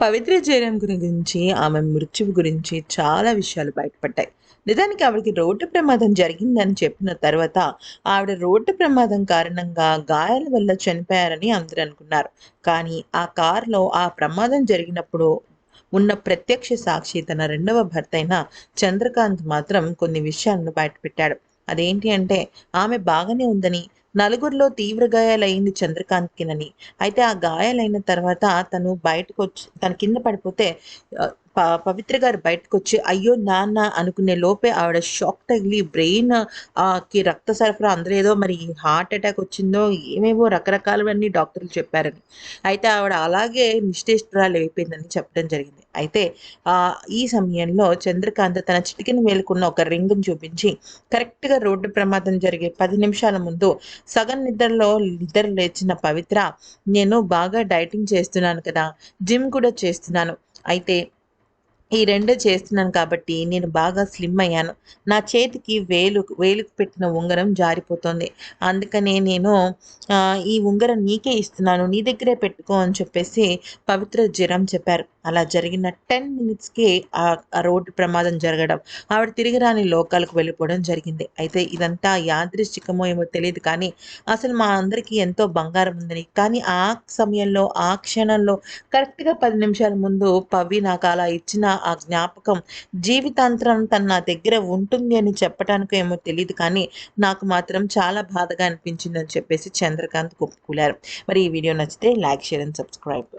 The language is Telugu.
పవిత్ర జయరాం గురించి ఆమె మృత్యువు గురించి చాలా విషయాలు బయటపడ్డాయి. నిజానికి ఆవిడకి రోడ్డు ప్రమాదం జరిగిందని చెప్పిన తర్వాత ఆవిడ రోడ్డు ప్రమాదం కారణంగా గాయాల వల్ల చనిపోయారని అందరూ అనుకున్నారు. కానీ ఆ కారులో ఆ ప్రమాదం జరిగినప్పుడు ఉన్న ప్రత్యక్ష సాక్షి తన రెండవ భర్త అయిన చంద్రకాంత్ మాత్రం కొన్ని విషయాలను బయటపెట్టాడు. అదేంటి అంటే ఆమె బాగానే ఉందని నలుగురిలో తీవ్ర గాయాలైంది చంద్రకాంత్కినని. అయితే ఆ గాయాలైన తర్వాత తను బయటకు వచ్చి తన కింద పడిపోతే పవిత్ర గారు బయటకు వచ్చి అయ్యో నాన్న అనుకునే లోపే ఆవిడ షాక్ తగిలి బ్రెయిన్కి రక్త సరఫరా అందలేదో ఏదో మరి హార్ట్ అటాక్ వచ్చిందో ఏమేవో రకరకాలవన్నీ డాక్టర్లు చెప్పారని. అయితే ఆవిడ అలాగే నిశ్చేష్టురాలు అయిపోయిందని చెప్పడం జరిగింది. అయితే ఈ సమయంలో చంద్రకాంత్ తన చిటికిన వేలుకున్న ఒక రింగ్ చూపించి కరెక్ట్గా రోడ్డు ప్రమాదం జరిగే పది నిమిషాల ముందు సగం నిద్రలో నిద్ర లేచిన పవిత్ర నేను బాగా డైటింగ్ చేస్తున్నాను కదా జిమ్ కూడా చేస్తున్నాను. అయితే ఈ రెండు చేస్తున్నాను కాబట్టి నేను బాగా స్లిమ్ అయ్యాను. నా చేతికి వేలు వేలుకు పెట్టిన ఉంగరం జారిపోతుంది. అందుకనే నేను ఈ ఉంగరం నీకే ఇస్తున్నాను. నీ దగ్గరే పెట్టుకో అని చెప్పేసి పవిత్ర జ్వరం చెప్పారు. అలా జరిగిన టెన్ మినిట్స్కి ఆ ఆ రోడ్డు ప్రమాదం జరగడం ఆవిడ తిరిగి రాని లోకాలకు వెళ్ళిపోవడం జరిగింది. అయితే ఇదంతా యాదృశ్చికమో ఏమో తెలియదు కానీ అసలు మా అందరికీ ఎంతో బంగారం ఉందని. కానీ ఆ సమయంలో ఆ క్షణంలో కరెక్ట్గా పది నిమిషాల ముందు పవి నాకు అలా ఇచ్చిన ఆ జ్ఞాపకం జీవితాంతరం తన నా దగ్గర ఉంటుంది అని చెప్పడానికి ఏమో తెలియదు కానీ నాకు మాత్రం చాలా బాధగా అనిపించింది అని చెప్పేసి చంద్రకాంత్ ఒప్పుకున్నారు మరి ఈ వీడియో నచ్చితే లైక్ షేర్ అండ్ సబ్స్క్రైబ్.